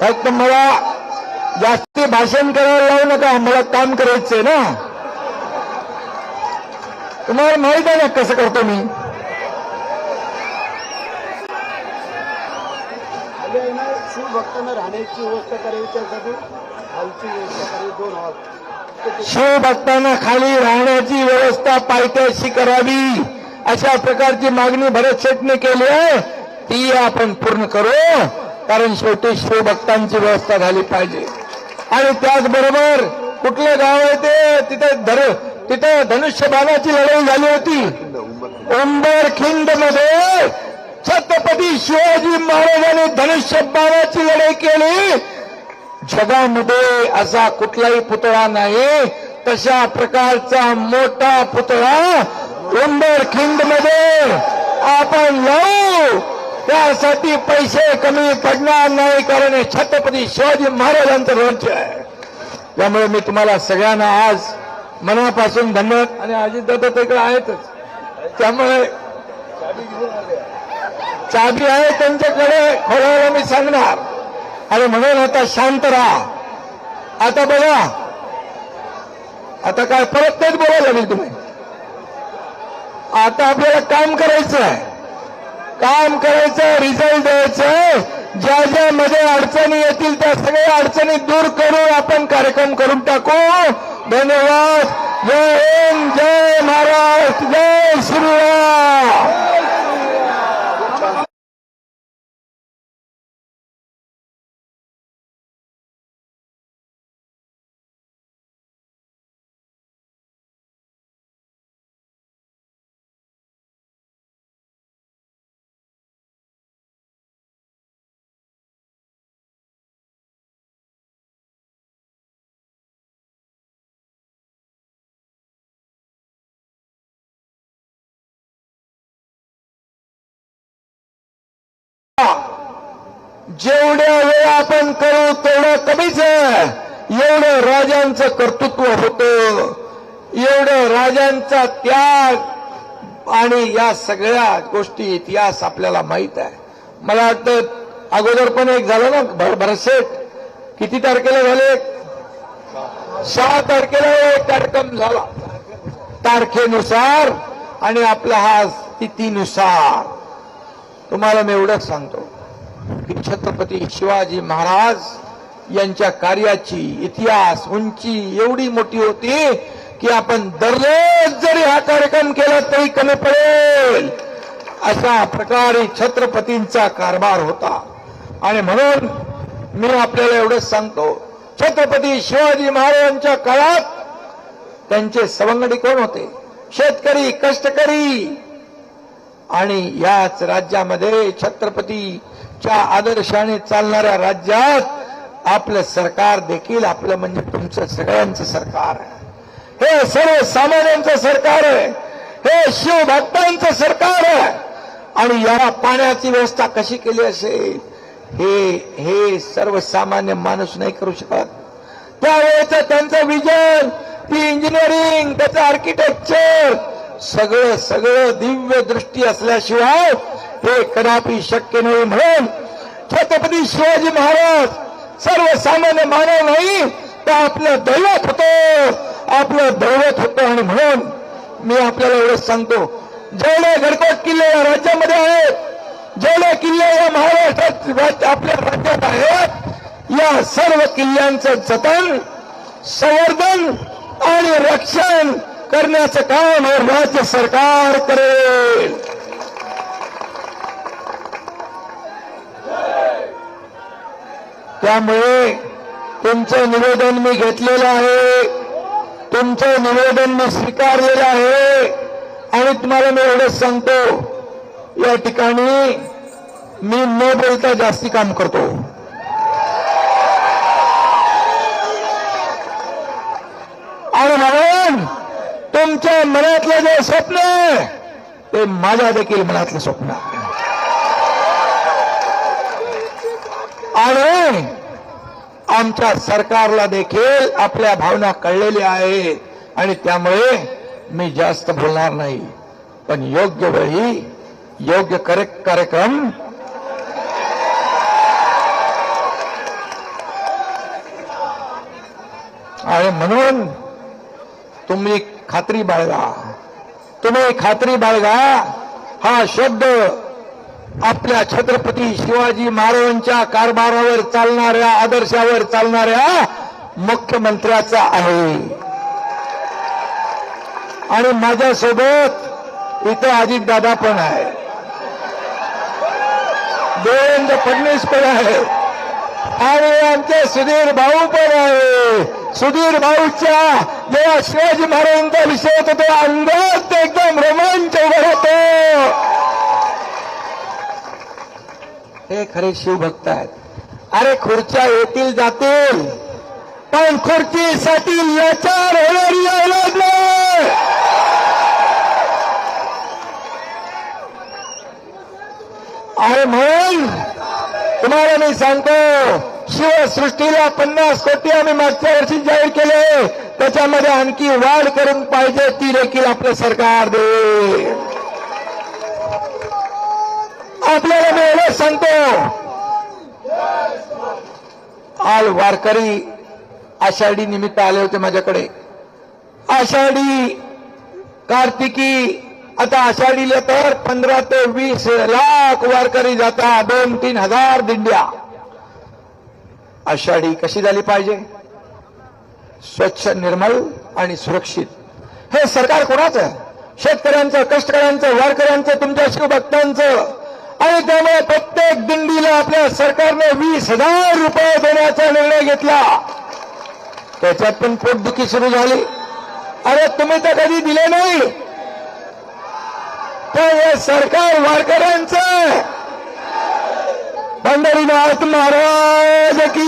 फक्त मला जास्ती भाषण करायला लावू नका मला काम करायचंय ना. तुम्हाला माहीत आहे ना कसं करतो मी? शिवभक्तांना राहण्याची व्यवस्था करावी त्यासाठी हॉलची व्यवस्था करावी दोन हॉल शिवभक्तांना खाली राहण्याची व्यवस्था पायथ्याशी करावी. अशा प्रकारची मागणी भरत शेटने केली आहे. ती आपण पूर्ण करू. कारण शेवटी शिवभक्तांची व्यवस्था झाली पाहिजे. आणि त्याचबरोबर कुठलं गाव आहे ते? तिथे धर तिथे धनुष्यबाणाची लढाई झाली होती. उंबरखिंडमध्ये छत्रपती शिवाजी महाराजांनी धनुष्यबाणाची लढाई केली. जगामध्ये असा कुठलाही पुतळा नाही. तशा प्रकारचा मोठा पुतळा उंबरखिंडमध्ये आपण लावू. त्यासाठी पैसे कमी पडणार नाही कारण हे छत्रपती शिवाजी महाराजांचं राज्य आहे. त्यामुळे मी तुम्हाला सगळ्यांना आज मनापासून धन्यवाद. आणि अजितदादा तिकडे आहेतच. त्यामुळे चाबी आहे त्यांच्याकडे खोलायला मी सांगणार. आणि म्हणून आता शांत राहा. आता बघा. आता काय परत तेच बोलायला लागेल तुम्ही. आता आपल्याला काम करायचं आहे. काम करायचं रिझल्ट द्यायचं. ज्या ज्या मध्ये अडचणी येतील त्या सगळ्या अडचणी दूर करून आपण कार्यक्रम करून टाकू. धन्यवाद. जय हिंद जय महाराष्ट्र जय श्रीराम जेवढ्या वेळ आपण करू तेवढं कमीच आहे. एवढं राजांचं कर्तृत्व होतं. एवढं राजांचा त्याग. आणि या सगळ्या गोष्टी इतिहास आपल्याला माहीत आहे. मला वाटतं अगोदर पण एक झालं ना भर भरसेट किती तारखेला झाले? सहा तारखेला एक कार्यक्रम झाला. तारखेनुसार. आणि आपला हा स्थितीनुसार तुम्हाला मी एवढंच सांगतो. की छत्रपती शिवाजी महाराज यांच्या कार्याची इतिहास उंची एवढी मोठी होती की आपण दररोज जरी हा कार्यक्रम केला तरी कमी पडेल. अशा प्रकारे छत्रपतींचा कारभार होता. आणि म्हणून मी आपल्याला एवढंच सांगतो छत्रपती शिवाजी महाराजांच्या काळात त्यांचे सवंगडी कोण होते? शेतकरी कष्टकरी. आणि याच राज्यामध्ये छत्रपती च्या आदर्शाने चालणाऱ्या राज्यात आपलं सरकार देखील आपलं म्हणजे तुमचं सगळ्यांचं सरकार आहे. हे सर्वसामान्यांचं सरकार आहे. हे शिवभक्तांचं सरकार आहे. आणि याला पाण्याची व्यवस्था कशी केली असेल हे हे सर्वसामान्य माणूस नाही करू शकत. त्यावेळेचं त्यांचं विजन ती इंजिनिअरिंग त्याचं आर्किटेक्चर सगळं सगळं दिव्य दृष्टी असल्याशिवाय हे कदापि शक्य नाही म्हणून छत्रपती शिवाजी महाराज सर्वसामान्य मानव नाही तर आपलं दैवत होतं आपलं दैवत होतं आणि म्हणून मी आपल्याला एवढंच सांगतो जेवढे गडकोट किल्ले या राज्यामध्ये आहेत जेवढे किल्ले या महाराष्ट्रात आपल्या राज्यात आहेत या सर्व किल्ल्यांचं जतन संवर्धन आणि रक्षण करण्याचं काम हे राज्य सरकार करेल. त्यामुळे तुमचं निवेदन मी घेतलेलं आहे. तुमचं निवेदन मी स्वीकारलेलं आहे. आणि तुम्हाला मी एवढंच सांगतो या ठिकाणी मी न बोलता जास्ती काम करतो. आणि म्हणून तुमच्या मनातलं जे स्वप्न आहे ते माझ्या देखील मनातलं स्वप्न आहे. म्हणून आमच्या सरकारला देखील आपल्या भावना कळलेल्या आहेत आणि त्यामुळे मी जास्त बोलणार नाही. पण योग्य वेळी योग्य कार्यक्रम आणि म्हणून तुम्ही खात्री बाळगा. तुम्ही खात्री बाळगा. हा शब्द आपल्या छत्रपती शिवाजी महाराजांच्या कारभारावर चालणाऱ्या आदर्शावर चालणाऱ्या मुख्यमंत्र्याचा आहे. आणि माझ्यासोबत इथं अजितदादा पण आहे. देवेंद्र फडणवीस पण आहे. आणि आमचे सुधीर भाऊ पण आहे. सुधीर भाऊच्या जेव्हा शिवाजी महाराजांचा विषय होतो तेव्हा अंदाज एकदम रोमांच उभा होतो. हे खरे शिवभक्त आहेत. अरे खुर्च्या येतील जातील पण खुर्चीसाठी लाचार होणारी औलाद नाही. म्हणून तुम्हाला मी सांगतो शिवसृष्टीला पन्नास कोटी आम्ही मागच्या वर्षी जाहीर केले. त्याच्यामध्ये आणखी वाढ करून पाहिजे ती देखील आपलं सरकार दे आपल्याला मी सांगतो. आज वारकरी आषाढी निमित्त आले होते माझ्याकडे. आषाढी कार्तिकी आता आषाढीला तर पंधरा ते वीस लाख वारकरी जाता दोन तीन हजार दिंड्या. आषाढी कशी झाली पाहिजे? स्वच्छ निर्मल आणि सुरक्षित. हे सरकार कोणाचं? शेतकऱ्यांचं कष्टकऱ्यांचं वारकऱ्यांचं तुमच्या शिवभक्तांचं आणि त्यामुळे प्रत्येक दिंडीला आपल्या सरकारने वीस हजार रुपये देण्याचा निर्णय घेतला. त्याच्यात पण पोटदुखी सुरू झाली. अरे तुम्ही तर कधी दिले नाही. तर हे सरकार वारकऱ्यांचं पंढरीनाथ महाराज की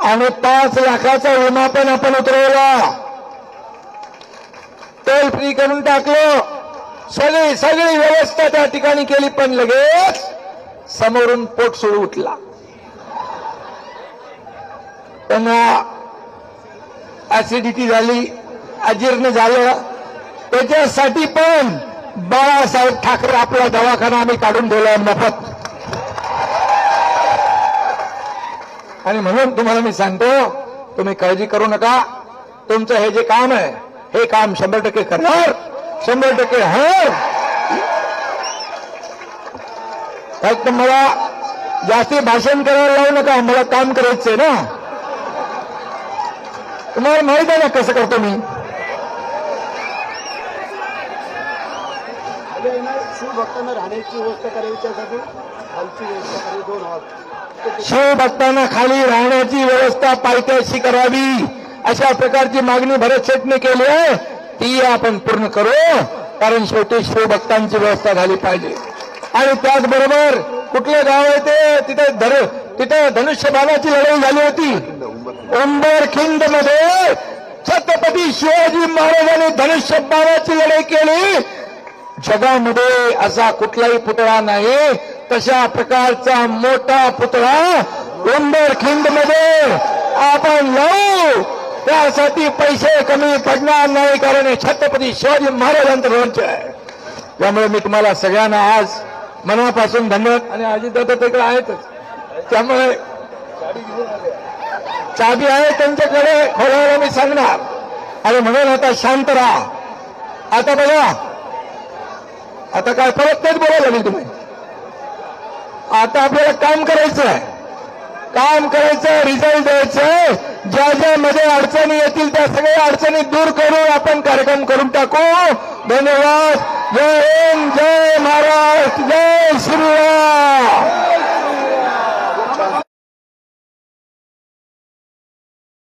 आणि पाच लाखाचा विमा पण आपण उतरवला. टोल फ्री करून टाकलं. सगळी सगळी व्यवस्था त्या ठिकाणी केली पण लगेच समोरून पोट सुरू उठला. त्यांना ऍसिडिटी झाली अजीर्ण झालं. त्याच्यासाठी पण बाळासाहेब ठाकरे आपला दवाखाना आम्ही काढून ठेवला मोफत. आणि म्हणून तुम्हाला मी सांगतो तुम्ही काळजी करू नका. तुमचं हे जे काम आहे हे काम शंभर टक्के करणार शंभर टक्के होणार. फक्त मला जास्ती भाषण करायला लावू नका मला काम करायचंय ना. तुम्हाला माहीत आहे ना कसं करतो मी? शिवभक्तांना राहण्याची व्यवस्था करावी त्यासाठी खालची व्यवस्था करावी दोन हॉल शिवभक्तांना खाली राहण्याची व्यवस्था पायथ्याशी करावी. अशा प्रकारची मागणी भरत शेटने केली आहे. ती आपण पूर्ण करू कारण शेवटी शिवभक्तांची व्यवस्था झाली पाहिजे. आणि त्याचबरोबर कुठलं गाव आहे ते? तिथे धर तिथे धनुष्यबाणाची लढाई झाली होती. उंबरखिंडमध्ये छत्रपती शिवाजी महाराजांनी धनुष्यबाणाची लढाई केली. जगामध्ये असा कुठलाही पुतळा नाही. तशा प्रकारचा मोठा पुतळा उंबरखिंडमध्ये आपण लावू. त्यासाठी पैसे कमी पडणार नाही कारण हे छत्रपती शिवाजी महाराजांचं राज्य आहे. त्यामुळे मी तुम्हाला सगळ्यांना आज मनापासून धन्यवाद. आणि अजितदादा तिकडे आहेतच. त्यामुळे चाबी आहे त्यांच्याकडे खोलायला मी सांगणार. आणि म्हणून आता शांत राहा. आता बघा. आता काय परत तेच बोलायला लागेल तुम्ही. आता आपल्याला काम करायचं आहे. काम करायचं रिझल्ट द्यायचं. ज्या ज्या मध्ये अडचणी येतील त्या सगळ्या अडचणी दूर करून आपण कार्यक्रम करून टाकू. धन्यवाद. जय हिंद जय महाराष्ट्र जय श्रीराम